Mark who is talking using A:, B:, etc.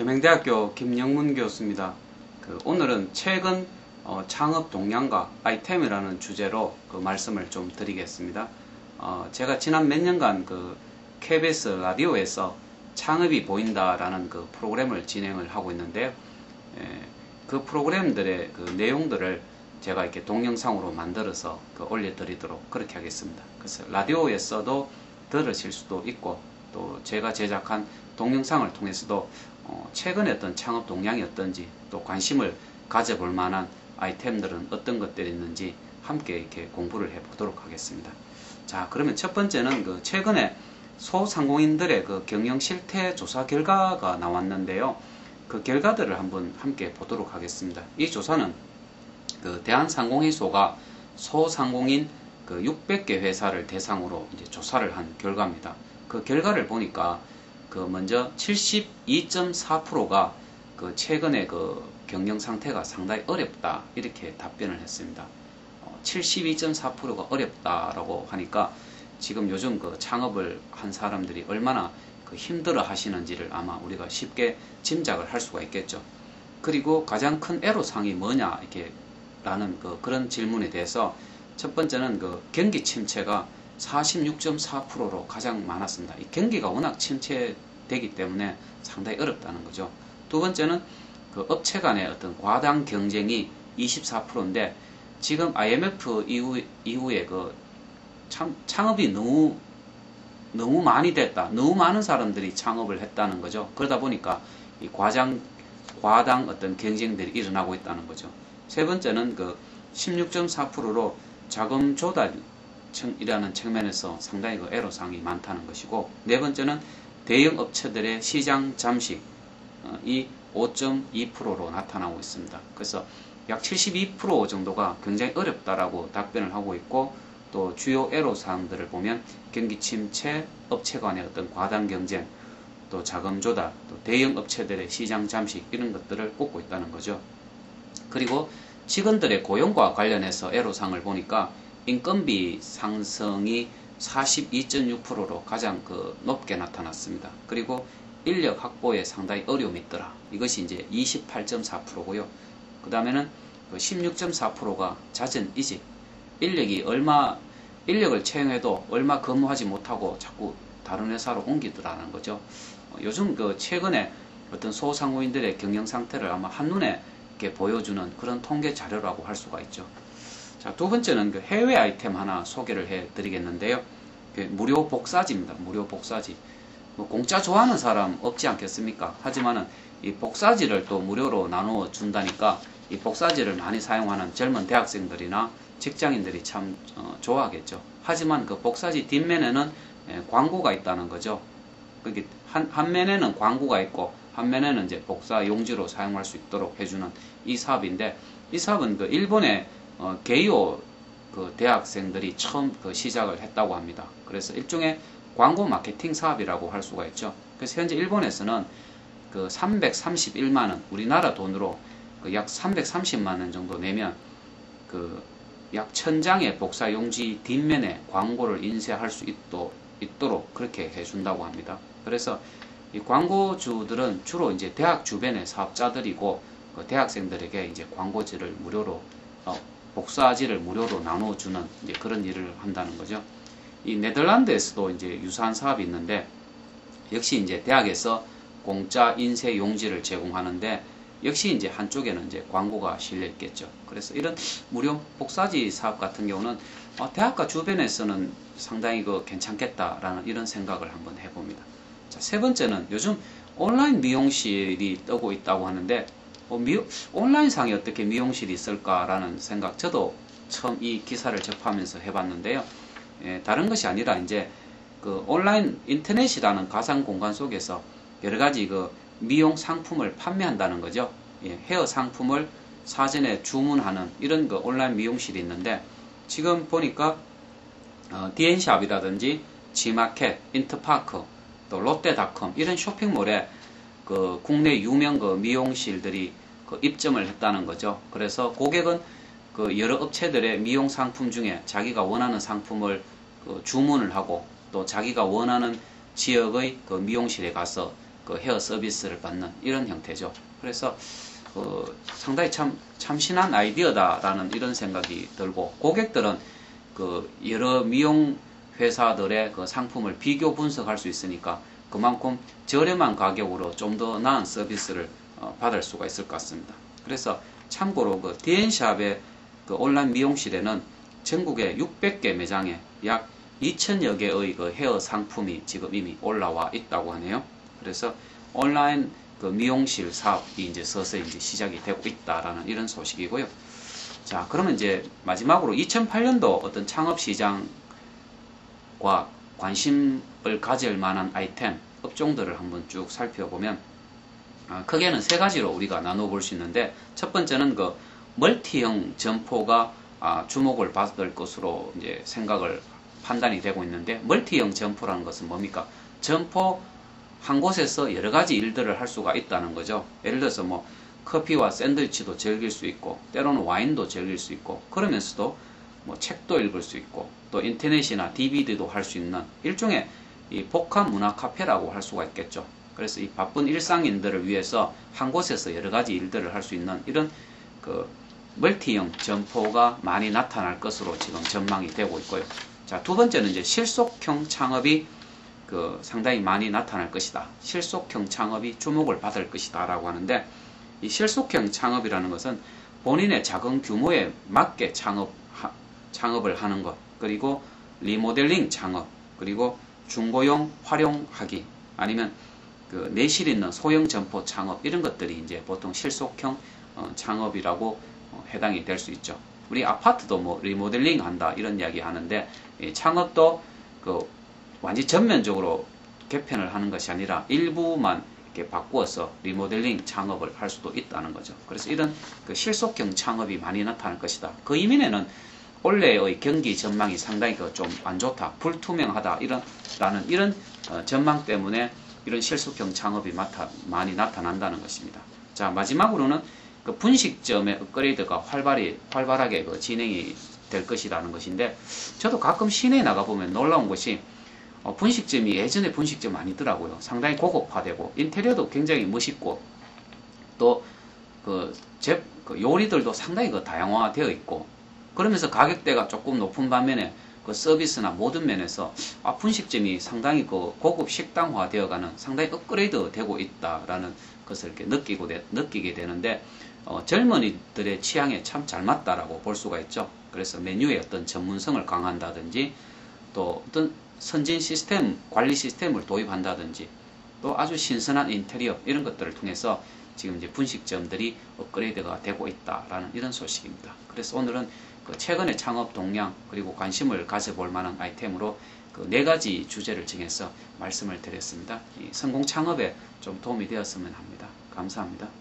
A: 계명대학교 김영문 교수입니다. 그 오늘은 최근 어, 창업 동향과 아이템이라는 주제로 그 말씀을 좀 드리겠습니다. 어, 제가 지난 몇 년간 그 KBS 라디오에서 창업이 보인다라는 그 프로그램을 진행을 하고 있는데요. 예, 그 프로그램들의 그 내용들을 제가 이렇게 동영상으로 만들어서 그 올려드리도록 그렇게 하겠습니다. 그래서 라디오에서도 들으실 수도 있고 또 제가 제작한 동영상을 통해서도 어, 최근에 어떤 창업 동향이 어떤지 또 관심을 가져볼 만한 아이템들은 어떤 것들이 있는지 함께 이렇게 공부를 해보도록 하겠습니다. 자, 그러면 첫 번째는 그 최근에 소상공인들의 그 경영 실태 조사 결과가 나왔는데요. 그 결과들을 한번 함께 보도록 하겠습니다. 이 조사는 그 대한상공회소가 소상공인 그 600개 회사를 대상으로 이제 조사를 한 결과입니다. 그 결과를 보니까 그 먼저 72.4%가 그 최근에 그 경영 상태가 상당히 어렵다 이렇게 답변을 했습니다. 72.4%가 어, 어렵다라고 하니까 지금 요즘 그 창업을 한 사람들이 얼마나 그 힘들어 하시는지를 아마 우리가 쉽게 짐작을 할 수가 있겠죠. 그리고 가장 큰 애로사항이 뭐냐 이렇게 라는 그 그런 질문에 대해서 첫 번째는 그 경기 침체가 46.4%로 가장 많았습니다. 이 경기가 워낙 침체 되기 때문에 상당히 어렵다는 거죠. 두 번째는 그 업체 간의 어떤 과당 경쟁이 24%인데 지금 IMF 이후, 이후에 그 참, 창업이 너무 너무 많이 됐다. 너무 많은 사람들이 창업을 했다는 거죠. 그러다 보니까 이 과장 과당 어떤 경쟁들이 일어나고 있다는 거죠. 세 번째는 그 16.4%로 자금 조달 이라는 측면에서 상당히 그 애로사항이 많다는 것이고 네 번째는 대형 업체들의 시장 잠식이 어, 5.2%로 나타나고 있습니다. 그래서 약 72% 정도가 굉장히 어렵다라고 답변을 하고 있고 또 주요 애로사항들을 보면 경기 침체, 업체 간의 어떤 과당 경쟁, 또 자금 조달, 또 대형 업체들의 시장 잠식 이런 것들을 꼽고 있다는 거죠. 그리고 직원들의 고용과 관련해서 애로사항을 보니까 인건비 상승이 42.6%로 가장 그 높게 나타났습니다. 그리고 인력 확보에 상당히 어려움이 있더라. 이것이 이제 28.4%고요. 그 다음에는 16.4%가 잦은 이직. 인력이 얼마, 인력을 채용해도 얼마 근무하지 못하고 자꾸 다른 회사로 옮기더라는 거죠. 어, 요즘 그 최근에 어떤 소상공인들의 경영 상태를 아마 한눈에 보여주는 그런 통계 자료라고 할 수가 있죠. 자, 두 번째는 그 해외 아이템 하나 소개를 해 드리겠는데요. 그 무료 복사지입니다. 무료 복사지. 뭐 공짜 좋아하는 사람 없지 않겠습니까? 하지만은 이 복사지를 또 무료로 나누어 준다니까 이 복사지를 많이 사용하는 젊은 대학생들이나 직장인들이 참 어, 좋아하겠죠. 하지만 그 복사지 뒷면에는 예, 광고가 있다는 거죠. 그게 한, 한 면에는 광고가 있고 한 면에는 이제 복사 용지로 사용할 수 있도록 해주는 이 사업인데 이 사업은 그 일본의 어, 게이오 그 대학생들이 처음 그 시작을 했다고 합니다. 그래서 일종의 광고 마케팅 사업이라고 할 수가 있죠. 그래서 현재 일본에서는 그 331만 원, 우리나라 돈으로 그 약 330만 원 정도 내면 그약 천장의 복사 용지 뒷면에 광고를 인쇄할 수 있도, 있도록 그렇게 해준다고 합니다. 그래서 이 광고주들은 주로 이제 대학 주변의 사업자들이고 그 대학생들에게 이제 광고지를 무료로 어, 복사지를 무료로 나눠주는 이제 그런 일을 한다는 거죠. 이 네덜란드에서도 이제 유사한 사업이 있는데 역시 이제 대학에서 공짜 인쇄 용지를 제공하는데 역시 이제 한쪽에는 이제 광고가 실려 있겠죠. 그래서 이런 무료 복사지 사업 같은 경우는 어, 대학가 주변에서는 상당히 그 괜찮겠다라는 이런 생각을 한번 해봅니다. 자, 세 번째는 요즘 온라인 미용실이 뜨고 있다고 하는데 어, 미, 온라인상에 어떻게 미용실이 있을까라는 생각 저도 처음 이 기사를 접하면서 해봤는데요. 예, 다른 것이 아니라 이제 그 온라인 인터넷이라는 가상 공간 속에서 여러 가지 그 미용 상품을 판매한다는 거죠. 예, 헤어 상품을 사전에 주문하는 이런 그 온라인 미용실이 있는데 지금 보니까 어, 디엔샵이라든지 지마켓, 인터파크, 또 롯데닷컴 이런 쇼핑몰에 그 국내 유명 그 미용실들이 그 입점을 했다는 거죠. 그래서 고객은 그 여러 업체들의 미용 상품 중에 자기가 원하는 상품을 그 주문을 하고 또 자기가 원하는 지역의 그 미용실에 가서 그그 헤어 서비스를 받는 이런 형태죠. 그래서 그 상당히 참 참신한 아이디어다라는 이런 생각이 들고 고객들은 그 여러 미용 회사들의 그 상품을 비교 분석할 수 있으니까 그만큼 저렴한 가격으로 좀 더 나은 서비스를 어, 받을 수가 있을 것 같습니다. 그래서 참고로 그 디엔샵의 그 온라인 미용실에는 전국에 600개 매장에 약 2천여 개의 그 헤어 상품이 지금 이미 올라와 있다고 하네요. 그래서 온라인 그 미용실 사업이 이제 서서히 이제 시작이 되고 있다라는 이런 소식이고요. 자, 그러면 이제 마지막으로 2008년도 어떤 창업 시장과 관심을 가질 만한 아이템, 업종들을 한번 쭉 살펴보면 아, 크게는 세 가지로 우리가 나눠 볼 수 있는데 첫 번째는 그 멀티형 점포가 아, 주목을 받을 것으로 이제 생각을 판단이 되고 있는데 멀티형 점포라는 것은 뭡니까? 점포 한 곳에서 여러 가지 일들을 할 수가 있다는 거죠. 예를 들어서 뭐 커피와 샌드위치도 즐길 수 있고 때로는 와인도 즐길 수 있고 그러면서도 뭐 책도 읽을 수 있고 또 인터넷이나 DVD도 할 수 있는 일종의 이 복합 문화 카페라고 할 수가 있겠죠. 그래서 이 바쁜 일상인들을 위해서 한 곳에서 여러 가지 일들을 할 수 있는 이런 그 멀티형 점포가 많이 나타날 것으로 지금 전망이 되고 있고요. 자, 두 번째는 이제 실속형 창업이 그 상당히 많이 나타날 것이다. 실속형 창업이 주목을 받을 것이다. 라고 하는데 이 실속형 창업이라는 것은 본인의 작은 규모에 맞게 창업, 하, 창업을 하는 것, 그리고 리모델링 창업, 그리고 중고용 활용하기, 아니면 그 내실 있는 소형 점포 창업, 이런 것들이 이제 보통 실속형 어, 창업이라고 어, 해당이 될 수 있죠. 우리 아파트도 뭐 리모델링 한다, 이런 이야기 하는데, 창업도 그 완전 전면적으로 개편을 하는 것이 아니라 일부만 이렇게 바꾸어서 리모델링 창업을 할 수도 있다는 거죠. 그래서 이런 그 실속형 창업이 많이 나타날 것이다. 그 이면에는 올해의 경기 전망이 상당히 그좀안 좋다, 불투명하다 이런 라는 이런 어, 전망 때문에 이런 실속형 창업이 마타, 많이 나타난다는 것입니다. 자 마지막으로는 그 분식점의 업그레이드가 활발히 활발하게 그 진행이 될 것이라는 것인데 저도 가끔 시내에 나가 보면 놀라운 것이 어, 분식점이 예전에 분식점 아니더라고요. 상당히 고급화되고 인테리어도 굉장히 멋있고 또그 그 요리들도 상당히 그 다양화되어 있고 그러면서 가격대가 조금 높은 반면에 그 서비스나 모든 면에서 아, 분식점이 상당히 그 고급 식당화 되어가는 상당히 업그레이드 되고 있다라는 것을 이렇게 느끼고 되, 느끼게 되는데 어, 젊은이들의 취향에 참 잘 맞다라고 볼 수가 있죠. 그래서 메뉴의 어떤 전문성을 강한다든지 또 어떤 선진 시스템, 관리 시스템을 도입한다든지 또 아주 신선한 인테리어 이런 것들을 통해서 지금 이제 분식점들이 업그레이드가 되고 있다라는 이런 소식입니다. 그래서 오늘은 그 최근의 창업 동향 그리고 관심을 가져볼 만한 아이템으로 그 네 가지 주제를 정해서 말씀을 드렸습니다. 성공 창업에 좀 도움이 되었으면 합니다. 감사합니다.